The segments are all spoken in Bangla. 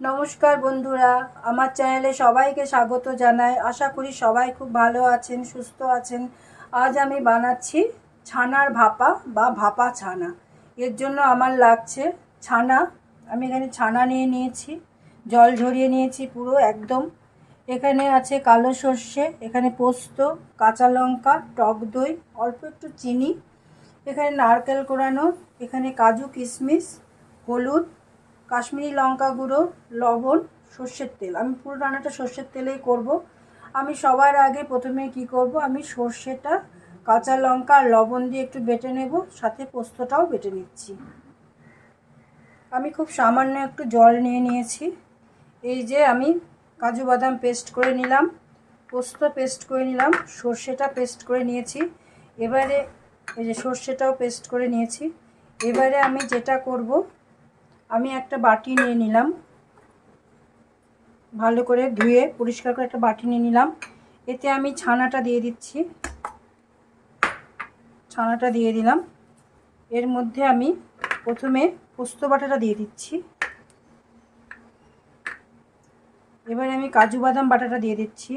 নমস্কার বন্ধুরা, আমার চ্যানেলে সবাইকে স্বাগত জানাই। আশা করি সবাই খুব ভালো আছেন, সুস্থ আছেন। আজ আমি বানাচ্ছি ছানার ভাপা বা ভাপা ছানা। এর জন্য আমার লাগছে ছানা। আমি এখানে ছানা নিয়ে নিয়েছি, জল ঝরিয়ে নিয়েছি পুরো একদম। এখানে আছে কালো সর্ষে, এখানে পোস্ত, কাঁচা লঙ্কা, টক দই, অল্প একটু চিনি, এখানে নারকেল কোরানো, এখানে কাজু কিশমিশ, হলুদ কাশ্মীরি লঙ্কা গুঁড়ো, লবণ, সর্ষের তেল। আমি পুরো রান্নাটা সর্ষের তেলেই করব। আমি সবার আগে প্রথমে কি করব? আমি সর্ষেটা, কাঁচা লঙ্কা আর লবণ দিয়ে একটু বেটে নেব, সাথে পোস্তটাও বেটে নিচ্ছি। আমি খুব সামান্য একটু জল নিয়ে নিয়েছি। এই যে আমি কাজু বাদাম পেস্ট করে নিলাম, পোস্ত পেস্ট করে নিলাম, সর্ষেটা পেস্ট করে নিয়েছি। এবারে এই যে সর্ষেটাও পেস্ট করে নিয়েছি। এবারে আমি যেটা করব আমি একটা বাটি নিয়ে নিলাম। ভালো করে ধুয়ে পরিষ্কার করে একটা বাটি নিয়ে নিলাম। এতে আমি ছানাটা দিয়ে দিচ্ছি। ছানাটা দিয়ে দিলাম। এর মধ্যে আমি প্রথমে পোস্ত বাটাটা দিয়ে দিচ্ছি। এবারে আমি কাজু বাদাম বাটাটা দিয়ে দিচ্ছি।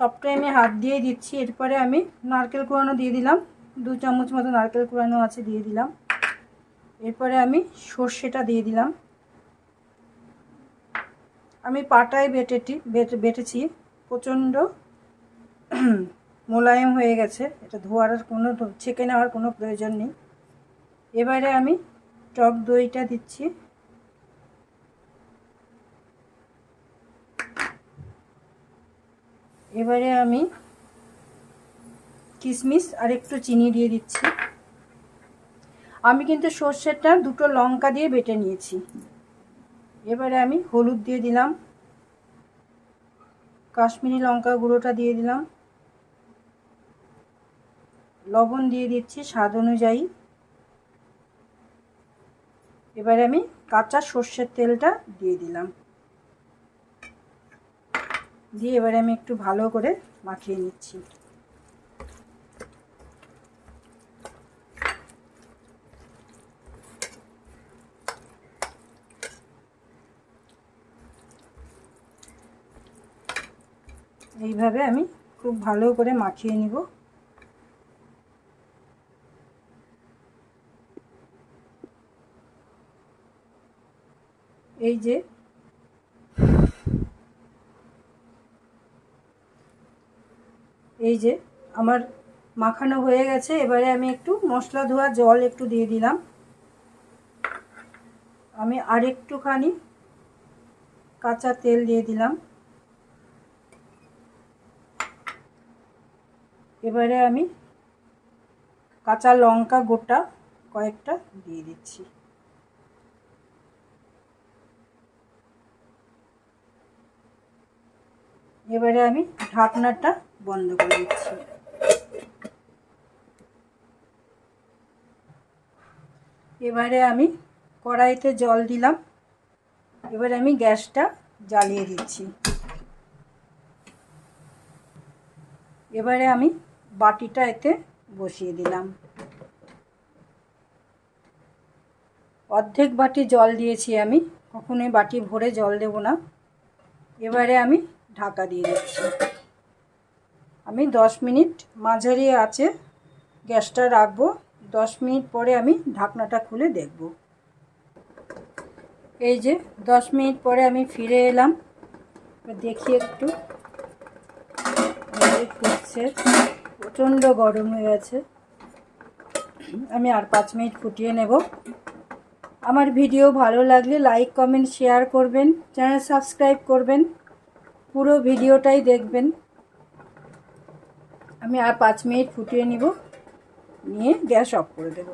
সবটাই আমি হাত দিয়ে দিচ্ছি। এরপরে আমি নারকেল কুড়ানো দিয়ে দিলাম। দু চামচ মতো নারকেল কুড়ানো আছে দিয়ে দিলাম। এরপরে আমি সর্ষেটা দিয়ে দিলাম। আমি পাটায় বেটেটি, বেটে, বেটেছি। প্রচণ্ড মোলায়েম হয়ে গেছে। এটা ধোয়ার কোনো, ছেঁকে নেওয়ার কোনো প্রয়োজন নেই। এবারে আমি টক দইটা দিচ্ছি। এবারে আমি কিশমিশ আর একটু চিনি দিয়ে দিচ্ছি। আমি কিন্তু সর্ষেটা দুটো লঙ্কা দিয়ে বেটে নিয়েছি। এবারে আমি হলুদ দিয়ে দিলাম। কাশ্মীরি লঙ্কা গুঁড়োটা দিয়ে দিলাম। লবণ দিয়ে দিচ্ছি স্বাদ অনুযায়ী। এবারে আমি কাঁচা সর্ষের তেলটা দিয়ে দিলাম। দিয়ে এবারে আমি একটু ভালো করে মাখিয়ে নিচ্ছি। এইভাবে আমি খুব ভালো করে মাখিয়ে নিব। এই যে এই যে আমার মাখানো হয়ে গেছে, এবারে আমি একটু মশলা ধোয়া জল একটু দিয়ে দিলাম। আমি আর একটুখানি কাঁচা তেল দিয়ে দিলাম। এবারে আমি কাঁচা লঙ্কা গোটা কয়েকটা দিয়ে দিচ্ছি। এবারে আমি ঢাকনাটা বন্ধ করে দিচ্ছি। এবারে আমি কড়াইতে জল দিলাম। এবারে আমি গ্যাসটা জ্বালিয়ে দিচ্ছি। এবারে আমি বাটিটা এতে বসিয়ে দিলাম। অর্ধেক বাটি জল দিয়েছি আমি, কখনোই বাটি ভরে জল দেব না। এবারে আমি ঢাকা দিয়ে দিচ্ছি। আমি দশ মিনিট মাঝারি আছে গ্যাসটা রাখব, দশ মিনিট পরে আমি ঢাকনাটা খুলে দেখব। এই যে দশ মিনিট পরে আমি ফিরে এলাম। দেখি একটু। প্রচণ্ড গরম হয়ে গেছে। আমি আর পাঁচ মিনিট ফুটিয়ে নেব। আমার ভিডিও ভালো লাগলে লাইক, কমেন্ট, শেয়ার করবেন, চ্যানেল সাবস্ক্রাইব করবেন, পুরো ভিডিওটাই দেখবেন। আমি আর পাঁচ মিনিট ফুটিয়ে নিব, নিয়ে গ্যাস অফ করে দেব।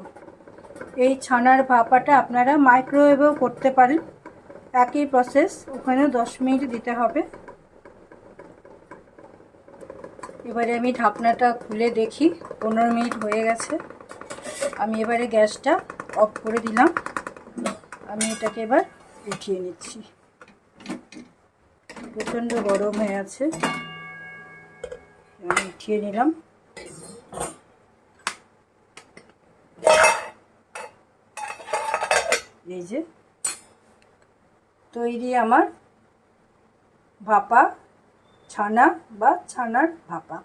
এই ছানার ভাপাটা আপনারা মাইক্রোওয়েভেও করতে পারেন। একই প্রসেস ওখানেও দশ মিনিট দিতে হবে। এবারে আমি ঢাকনাটা খুলে দেখি। পনেরো মিনিট হয়ে গেছে। আমি এবারে গ্যাসটা অফ করে দিলাম। আমি এটাকে এবার উঠিয়ে নিচ্ছি। প্রচণ্ড গরম হয়ে আছে। আমি উঠিয়ে নিলাম। এই যে তৈরি আমার ভাপা ছানা বা ছানার ভাপা।